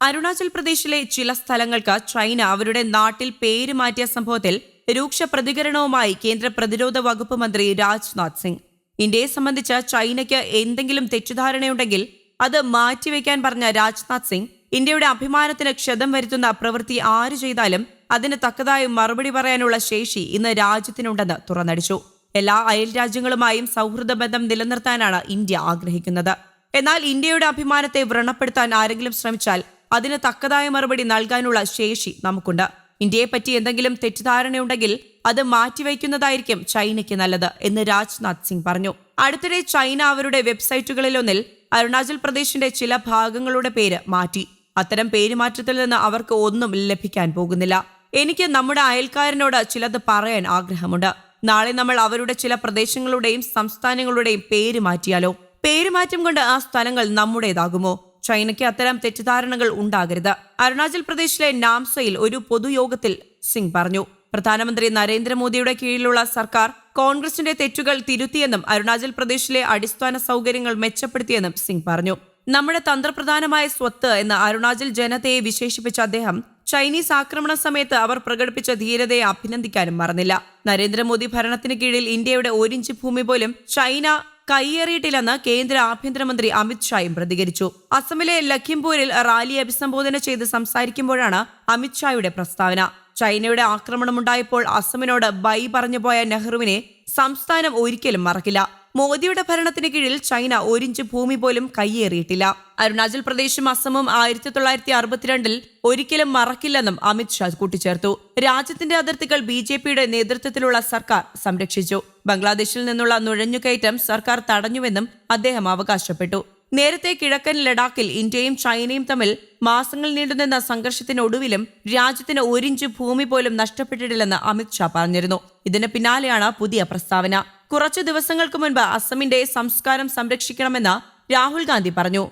അരുണാചൽ പ്രദേശിലെ ചില സ്ഥലങ്ങൾക്ക് ചൈന അവരുടെ നാട്ടിൽ പേര് മാറ്റിയ സംഭവത്തിൽ രൂക്ഷ പ്രതികരണവുമായി കേന്ദ്ര പ്രതിരോധ വകുപ്പ് മന്ത്രി രാജ്നാഥ് സിംഗ്. ഇന്ത്യയെ സംബന്ധിച്ച് ചൈനയ്ക്ക് എന്തെങ്കിലും തെറ്റിദ്ധാരണയുണ്ടെങ്കിൽ അത് മാറ്റിവെക്കാൻ പറഞ്ഞ രാജ്നാഥ് സിംഗ് ഇന്ത്യയുടെ അഭിമാനത്തിന് ക്ഷതം വരുത്തുന്ന പ്രവൃത്തി ആര് ചെയ്താലും അതിന് തക്കതായ മറുപടി പറയാനുള്ള ശേഷി ഇന്ന് രാജ്യത്തിനുണ്ടെന്ന് തുറന്നടിച്ചു. എല്ലാ അയൽ രാജ്യങ്ങളുമായും സൗഹൃദ ബന്ധം നിലനിർത്താനാണ് ഇന്ത്യ ആഗ്രഹിക്കുന്നത്. എന്നാൽ ഇന്ത്യയുടെ അഭിമാനത്തെ വ്രണപ്പെടുത്താൻ ആരെങ്കിലും ശ്രമിച്ചാൽ അതിന് തക്കതായ മറുപടി നൽകാനുള്ള ശേഷി നമുക്കുണ്ട്. ഇന്ത്യയെപ്പറ്റി എന്തെങ്കിലും തെറ്റിദ്ധാരണയുണ്ടെങ്കിൽ അത് മാറ്റിവെക്കുന്നതായിരിക്കും ചൈനയ്ക്ക് നല്ലത് എന്ന് രാജ്നാഥ് സിംഗ് പറഞ്ഞു. അടുത്തിടെ ചൈന അവരുടെ വെബ്സൈറ്റുകളിലൊന്നിൽ അരുണാചൽ പ്രദേശിന്റെ ചില ഭാഗങ്ങളുടെ പേര് മാറ്റി. അത്തരം പേരുമാറ്റത്തിൽ നിന്ന് അവർക്ക് ഒന്നും ലഭിക്കാൻ പോകുന്നില്ല. എനിക്ക് നമ്മുടെ അയൽക്കാരനോട് ചിലത് പറയാൻ ആഗ്രഹമുണ്ട്. നാളെ നമ്മൾ അവരുടെ ചില പ്രദേശങ്ങളുടെയും സംസ്ഥാനങ്ങളുടെയും പേര് മാറ്റിയാലോ? പേരുമാറ്റം കൊണ്ട് ആ സ്ഥലങ്ങൾ നമ്മുടേതാകുമോ? ചൈനയ്ക്ക് അത്തരം തെറ്റിദ്ധാരണകൾ ഉണ്ടാകരുത്. അരുണാചൽ പ്രദേശിലെ നാംസയിൽ ഒരു പൊതുയോഗത്തിൽ സിംഗ് പറഞ്ഞു. പ്രധാനമന്ത്രി നരേന്ദ്രമോദിയുടെ കീഴിലുള്ള സർക്കാർ കോൺഗ്രസിന്റെ തെറ്റുകൾ തിരുത്തിയെന്നും അരുണാചൽ പ്രദേശിലെ അടിസ്ഥാന സൗകര്യങ്ങൾ മെച്ചപ്പെടുത്തിയെന്നും സിംഗ് പറഞ്ഞു. നമ്മുടെ തന്ത്രപ്രധാനമായ സ്വത്ത് എന്ന അരുണാചൽ ജനതയെ വിശേഷിപ്പിച്ച അദ്ദേഹം ചൈനീസ് ആക്രമണ സമയത്ത് അവർ പ്രകടിപ്പിച്ച ധീരതയെ അഭിനന്ദിക്കാനും മറന്നില്ല. നരേന്ദ്രമോദി ഭരണത്തിന് കീഴിൽ ഇന്ത്യയുടെ ഒരിഞ്ച് ഭൂമി പോലും ചൈന കൈയേറിയിട്ടില്ലെന്ന് കേന്ദ്ര ആഭ്യന്തരമന്ത്രി അമിത്ഷായും പ്രതികരിച്ചു. അസമിലെ ലഖിംപൂരിൽ റാലി അഭിസംബോധന ചെയ്ത് സംസാരിക്കുമ്പോഴാണ് അമിത്ഷായുടെ പ്രസ്താവന. ചൈനയുടെ ആക്രമണമുണ്ടായപ്പോൾ അസമിനോട് ബൈ പറഞ്ഞുപോയ നെഹ്റുവിനെ സംസ്ഥാനം ഒരിക്കലും മറക്കില്ല. മോദിയുടെ ഭരണത്തിന് കീഴിൽ ചൈന ഒരിഞ്ച് ഭൂമി പോലും കയ്യേറിയിട്ടില്ല. അരുണാചൽ പ്രദേശും അസമും ആയിരത്തി തൊള്ളായിരത്തി അറുപത്തിരണ്ടിൽ ഒരിക്കലും മറക്കില്ലെന്നും അമിത് ഷാ കൂട്ടിച്ചേർത്തു. രാജ്യത്തിന്റെ അതിർത്തികൾ ബി ജെ പിയുടെ നേതൃത്വത്തിലുള്ള സർക്കാർ സംരക്ഷിച്ചു. ബംഗ്ലാദേശിൽ നിന്നുള്ള നുഴഞ്ഞുകയറ്റം സർക്കാർ തടഞ്ഞുവെന്നും അദ്ദേഹം അവകാശപ്പെട്ടു. നേരത്തെ കിഴക്കൻ ലഡാക്കിൽ ഇന്ത്യയും ചൈനയും തമ്മിൽ മാസങ്ങൾ നീണ്ടുനിന്ന സംഘർഷത്തിനൊടുവിലും രാജ്യത്തിന് ഒരിഞ്ച് ഭൂമി പോലും നഷ്ടപ്പെട്ടിട്ടില്ലെന്ന് അമിത് ഷാ പറഞ്ഞിരുന്നു. ഇതിന് പിന്നാലെയാണ് പുതിയ പ്രസ്താവന. കുറച്ചു ദിവസങ്ങൾക്ക് മുൻപ് അസമിന്റെ സംസ്കാരം സംരക്ഷിക്കണമെന്ന് രാഹുൽ ഗാന്ധി പറഞ്ഞു.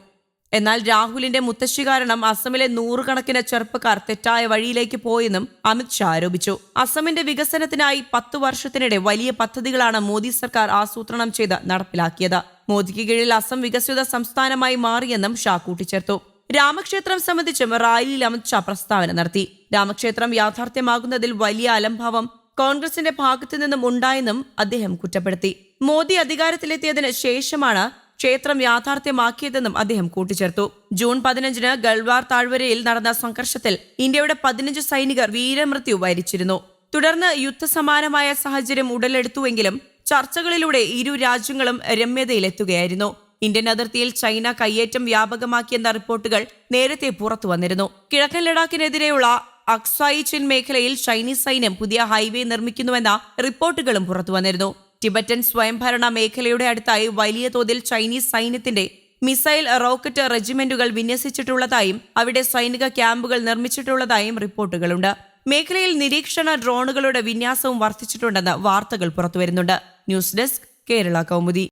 എന്നാൽ രാഹുലിന്റെ മുത്തശ്ശി കാരണം അസമിലെ നൂറുകണക്കിന് ചെറുപ്പക്കാർ തെറ്റായ വഴിയിലേക്ക് പോയെന്നും അമിത് അമിത്ഷാ ആരോപിച്ചു. അസമിന്റെ വികസനത്തിനായി പത്തു വർഷത്തിനിടെ വലിയ പദ്ധതികളാണ് മോദി സർക്കാർ ആസൂത്രണം ചെയ്ത് നടപ്പിലാക്കിയത്. മോദിക്ക് കീഴിൽ അസം വികസിത സംസ്ഥാനമായി മാറിയെന്നും ഷാ കൂട്ടിച്ചേർത്തു. രാമക്ഷേത്രം സംബന്ധിച്ചും റാലിയിൽ അമിത്ഷാ പ്രസ്താവന നടത്തി. രാമക്ഷേത്രം യാഥാർത്ഥ്യമാകുന്നതിൽ വലിയ അലംഭാവം കോൺഗ്രസിന്റെ ഭാഗത്തു നിന്നും ഉണ്ടായെന്നും അദ്ദേഹം കുറ്റപ്പെടുത്തി. മോദി അധികാരത്തിലെത്തിയതിന് ശേഷമാണ് ക്ഷേത്രം യാഥാർത്ഥ്യമാക്കിയതെന്നും അദ്ദേഹം കൂട്ടിച്ചേർത്തു. ജൂൺ പതിനഞ്ചിന് ഗൾവാർ താഴ്വരയിൽ നടന്ന സംഘർഷത്തിൽ ഇന്ത്യയുടെ പതിനഞ്ച് സൈനികർ വീരമൃത്യു വരിച്ചിരുന്നു. തുടർന്ന് യുദ്ധസമാനമായ സാഹചര്യം ഉടലെടുത്തുവെങ്കിലും ചർച്ചകളിലൂടെ ഇരു രാജ്യങ്ങളും രമ്യതയിലെത്തുകയായിരുന്നു. ഇന്ത്യൻ അതിർത്തിയിൽ ചൈന കയ്യേറ്റം വ്യാപകമാക്കിയെന്ന റിപ്പോർട്ടുകൾ നേരത്തെ പുറത്തു വന്നിരുന്നു കിഴക്കൻ ലഡാക്കിനെതിരെയുള്ള അക്സായി ചിൻ മേഖലയിൽ ചൈനീസ് സൈന്യം പുതിയ ഹൈവേ നിർമ്മിക്കുന്നുവെന്ന റിപ്പോർട്ടുകളും പുറത്തു വന്നിരുന്നു. ടിബറ്റൻ സ്വയംഭരണ മേഖലയുടെ അടുത്തായി വലിയ തോതിൽ ചൈനീസ് സൈന്യത്തിന്റെ മിസൈൽ റോക്കറ്റ് റെജിമെന്റുകൾ വിന്യസിച്ചിട്ടുള്ളതായും അവിടെ സൈനിക ക്യാമ്പുകൾ നിർമ്മിച്ചിട്ടുള്ളതായും റിപ്പോർട്ടുകളുണ്ട്. മേഖലയിൽ നിരീക്ഷണ ഡ്രോണുകളുടെ വിന്യാസവും വർദ്ധിച്ചിട്ടുണ്ടെന്ന് വാർത്തകൾ പുറത്തുവരുന്നുണ്ട് ന്യൂസ് ഡെസ്ക് കേരള കൗമുദി.